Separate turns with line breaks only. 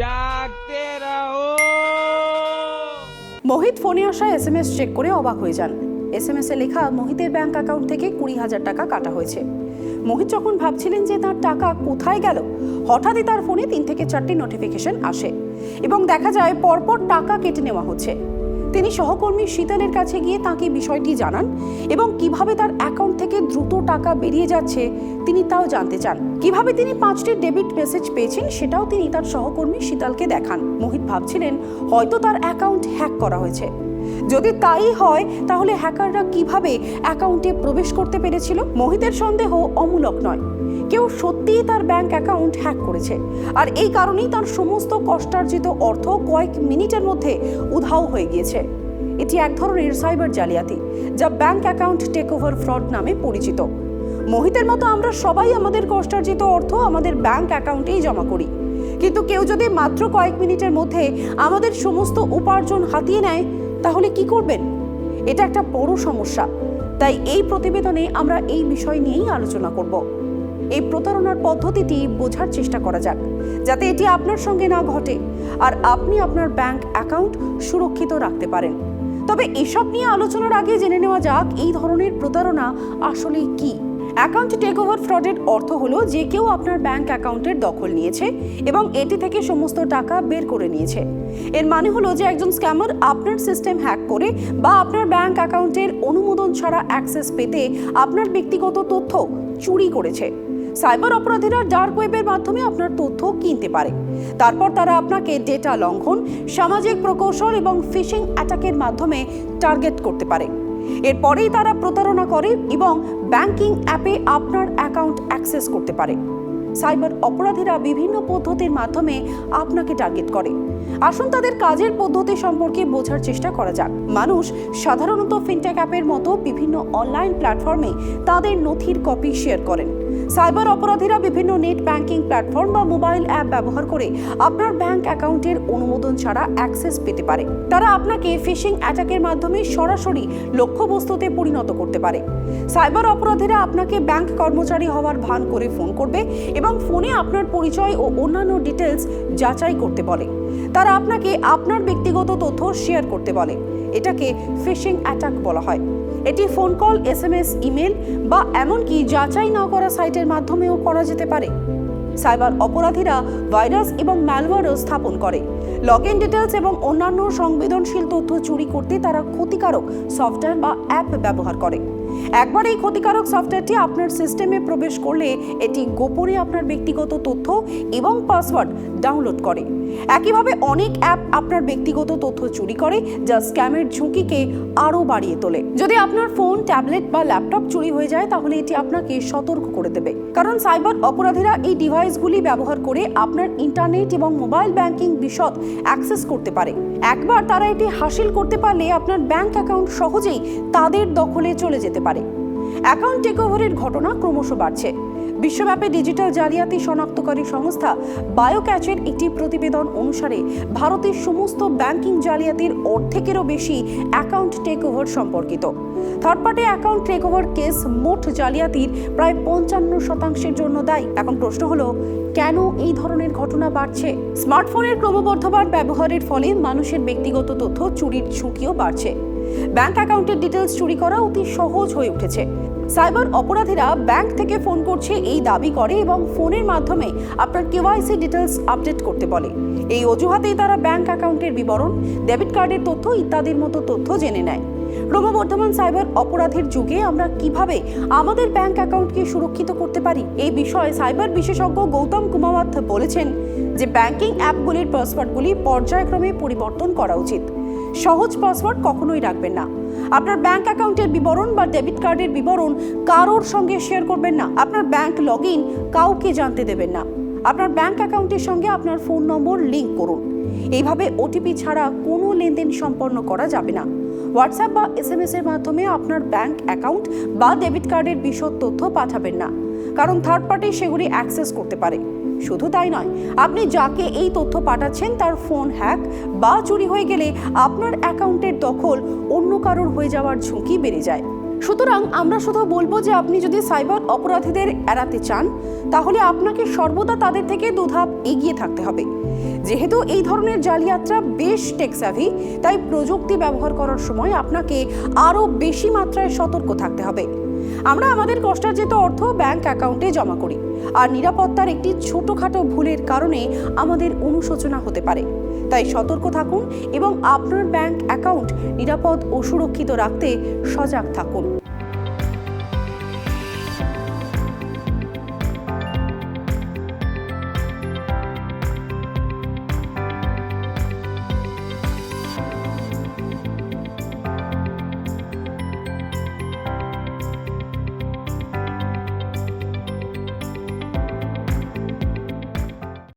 জাগতে
মোহিত ফোনে আসা এসএমএস চেক করে অবাক হয়ে যান। এসএমএসে লেখা, মোহিতের ব্যাংক অ্যাকাউন্ট থেকে কুড়ি হাজার টাকা কাটা হয়েছে। মোহিত যখন ভাবছিলেন যে তার টাকা কোথায় গেল, হঠাৎই তার ফোনে তিন থেকে চারটি নোটিফিকেশন আসে এবং দেখা যায় পরপর টাকা কেটে নেওয়া হচ্ছে। তিনি সহকর্মী শীতলের কাছে গিয়ে তাকে বিষয়টি জানান এবং কীভাবে তার অ্যাকাউন্ট থেকে দ্রুত টাকা বেরিয়ে যাচ্ছে তিনি তাও জানতে চান। কীভাবে তিনি পাঁচটি ডেবিট মেসেজ পেয়েছেন সেটাও তিনি তার সহকর্মী শীতলকে দেখান। মোহিত ভাবছিলেন, হয়তো তার অ্যাকাউন্ট হ্যাক করা হয়েছে। যদি তাই হয়, তাহলে হ্যাকাররা কীভাবে অ্যাকাউন্টে প্রবেশ করতে পেরেছিল? মোহিতের সন্দেহ অমূলক নয়। কেউ সত্যিই তার ব্যাংক অ্যাকাউন্ট হ্যাক করেছে। আর এই কারণেই তার সমস্ত কষ্টার্জিত অর্থ কয়েক মিনিটের মধ্যে উধাও হয়ে গিয়েছে। এটি এক ধরনের সাইবার জালিয়াতি, যা bank account take over fraud নামে পরিচিত। মোহিতের মতো আমরা সবাই আমাদের কষ্টার্জিত অর্থ আমাদের ব্যাংক অ্যাকাউন্টেই জমা করি। কিন্তু কেউ যদি মাত্র কয়েক মিনিটের মধ্যে আমাদের সমস্ত উপার্জন হাতিয়ে নেয়, তাহলে কি করবেন? এটা একটা বড় সমস্যা। তাই এই প্রতিবেদনে আমরা এই বিষয় নিয়েই আলোচনা করব। এই প্রতারণার পদ্ধতিটি বোঝার চেষ্টা করা যাক, যাতে এটি আপনার সঙ্গে না ঘটে আর আপনি আপনার ব্যাংক অ্যাকাউন্ট সুরক্ষিত রাখতে পারেন। তবে এসব নিয়ে আলোচনার আগে জেনে নেওয়া যাক এই ধরনের প্রতারণা আসলে কি। অ্যাকাউন্ট টেক ওভার ফ্রডের অর্থ হলো যে কেউ আপনার ব্যাংক অ্যাকাউন্টের দখল নিয়েছে এবং এটি থেকে সমস্ত টাকা বের করে নিয়েছে। এর মানে হলো যে একজন স্ক্যামার আপনার সিস্টেম হ্যাক করে বা আপনার ব্যাংক অ্যাকাউন্টের অনুমোদন ছাড়া অ্যাক্সেস পেতে আপনার ব্যক্তিগত তথ্য চুরি করেছে। সাইবার অপরাধীরা ডার্ক ওয়েবের মাধ্যমে আপনার তথ্য কিনতে পারে। তারপর তারা আপনাকে ডেটা লঙ্ঘন, সামাজিক প্রকৌশল এবং ফিশিং অ্যাটাকের মাধ্যমে টার্গেট করতে পারে। এরপরেই তারা প্রতারণা করে এবং ব্যাংকিং অ্যাপে আপনার অ্যাকাউন্ট অ্যাক্সেস করতে পারে। সাইবার অপরাধীরা বিভিন্ন পদ্ধতির মাধ্যমে আপনাকে টার্গেট করে। আসুন তাদের কাজের পদ্ধতি সম্পর্কে বোঝার চেষ্টা করা যাক। মানুষ সাধারণত ফিনটেক অ্যাপের মতো বিভিন্ন অনলাইন প্ল্যাটফর্মে তাদের নথির কপি শেয়ার করেন। সাইবার অপরাধীরা বিভিন্ন নেট ব্যাংকিং প্ল্যাটফর্ম বা মোবাইল অ্যাপ ব্যবহার করে আপনার ব্যাংক অ্যাকাউন্টের অনুমোদন ছাড়া অ্যাক্সেস পেতে পারে। তারা আপনাকে ফিশিং অ্যাটাকের মাধ্যমে সরাসরি লক্ষ্যবস্তুতে পরিণত করতে পারে। সাইবার অপরাধীরা আপনাকে ব্যাংক কর্মচারী হওয়ার ভান করে ফোন করবে এবং ফোনে আপনার পরিচয় ও অন্যান্য ডিটেলস যাচাই করতে বলে। তারা আপনাকে আপনার ব্যক্তিগত তথ্য শেয়ার করতে বলে। এটাকে ফিশিং অ্যাটাক বলা হয়। এটি phone call S M S email বা এমনকি যাচাই না করা সাইটের মাধ্যমেও করা যেতে পারে। সাইবার অপরাধীরা ভাইরাস এবং ম্যালওয়্যারও স্থাপন করে। লগ ইন ডিটেলস এবং অন্যান্য সংবেদনশীল তথ্য চুরি করতে তারা ক্ষতিকারক সফটওয়্যার বা অ্যাপ ব্যবহার করে। একবার এই ক্ষতিকারক সফটওয়্যারটি আপনার সিস্টেমে প্রবেশ করলে এটি গোপনে আপনার ব্যক্তিগত তথ্য এবং পাসওয়ার্ড ডাউনলোড করে। একইভাবে অনেক অ্যাপ আপনার ব্যক্তিগত তথ্য চুরি করে, যা স্ক্যামের ঝুঁকিকে আরও বাড়িয়ে তোলে। যদি আপনার ফোন ট্যাবলেট বা ল্যাপটপ চুরি হয়ে যায়, তাহলে এটি আপনাকে সতর্ক করে দেবে। কারণ সাইবার অপরাধীরা এই ডিভাইসগুলি ব্যবহার করে আপনার ইন্টারনেট এবং মোবাইল ব্যাংকিং বিশদ অ্যাক্সেস করতে পারে। একবার তারা এটি হাসিল করতে পারলে আপনার ব্যাংক অ্যাকাউন্ট সহজেই তাদের দখলে চলে যেতে পারে। অ্যাকাউন্ট টেকওভারের ঘটনা ক্রমশ বাড়ছে। বিশ্বব্যাপী ডিজিটাল জালিয়াতি শনাক্তকারী সংস্থা বায়োক্যাচের একটি প্রতিবেদন অনুসারে ভারতের সমস্ত ব্যাংকিং জালিয়াতির অর্ধেকেরও বেশি অ্যাকাউন্ট টেকওভার সম্পর্কিত। Third party account takeover case মোট জালিয়াতির প্রায় পঞ্চান্ন শতাংশের জন্য দায়ী। এখন প্রশ্ন হলো, কেন এই ধরনের ঘটনা বাড়ছে? স্মার্টফোনের ক্রমবর্ধমান ব্যবহারের ফলে মানুষের ব্যক্তিগত তথ্য চুরির ঝুঁকিও বাড়ছে। ব্যাংক অ্যাকাউন্টের ডিটেলস চুরি করা অতি সহজ হয়ে উঠেছে। সাইবার অপরাধীরা ব্যাংক থেকে ফোন করছে, এই দাবি করে এবং ফোনের মাধ্যমে আপনার কেওয়াইসি ডিটেলস আপডেট করতে বলে। এই অজুহাতেই তারা ব্যাংক অ্যাকাউন্টের বিবরণ, ডেবিট কার্ডের তথ্য ইত্যাদির মতো তথ্য জেনে নেয়। ক্রমবর্ধমান সাইবার অপরাধের যুগে আমরা কীভাবে আমাদের ব্যাংক অ্যাকাউন্টকে সুরক্ষিত করতে পারি? এই বিষয়ে সাইবার বিশেষজ্ঞ গৌতম কুমাওয়াত বলেছেন যে, ব্যাংকিং অ্যাপগুলির পাসওয়ার্ডগুলি পর্যায়ক্রমে পরিবর্তন করা উচিত। সহজ পাসওয়ার্ড কখনোই রাখবেন না। আপনার ব্যাংক অ্যাকাউন্টের বিবরণ বা ডেবিট কার্ডের বিবরণ কারোর সঙ্গে শেয়ার করবেন না। আপনার ব্যাংক লগ ইন কাউকে জানতে দেবেন না। আপনার ব্যাংক অ্যাকাউন্টের সঙ্গে আপনার ফোন নম্বর লিঙ্ক করুন। এইভাবে ওটিপি ছাড়া কোনো লেনদেন সম্পন্ন করা যাবে না। হোয়াটসঅ্যাপ বা এস এম এস এর মাধ্যমে আপনার ব্যাংক অ্যাকাউন্ট বা ডেবিট কার্ডের বিশদ তথ্য পাঠাবেন না। কারণ থার্ড পার্টি সেগুলি অ্যাক্সেস করতে পারে। শুধু তাই নয়, আপনি যাকে এই তথ্য পাঠাচ্ছেন তার ফোন হ্যাক বা চুরি হয়ে গেলে আপনার অ্যাকাউন্টের দখল অন্য কারোর হয়ে যাওয়ার ঝুঁকি বেড়ে যায়। সুতরাং আমরা শুধু বলব যে আপনি যদি সাইবার অপরাধীদের এড়াতে চান, তাহলে আপনাকে সর্বদা তাদের থেকে দুধাপ এগিয়ে থাকতে হবে। যেহেতু এই ধরনের জালিয়াতরা বেশ টেকসাভি তাই প্রযুক্তি ব্যবহার করার সময় আপনাকে আরও বেশি মাত্রায় সতর্ক থাকতে হবে। আমরা আমাদের কষ্টার্জিত অর্থ ব্যাংক অ্যাকাউন্টে জমা করি। আর নিরাপত্তার একটি ছোটোখাটো ভুলের কারণে আমাদের অনুশোচনা হতে পারে। তাই সতর্ক থাকুন এবং আপনার ব্যাংক অ্যাকাউন্ট নিরাপদ ও সুরক্ষিত রাখতে সজাগ থাকুন।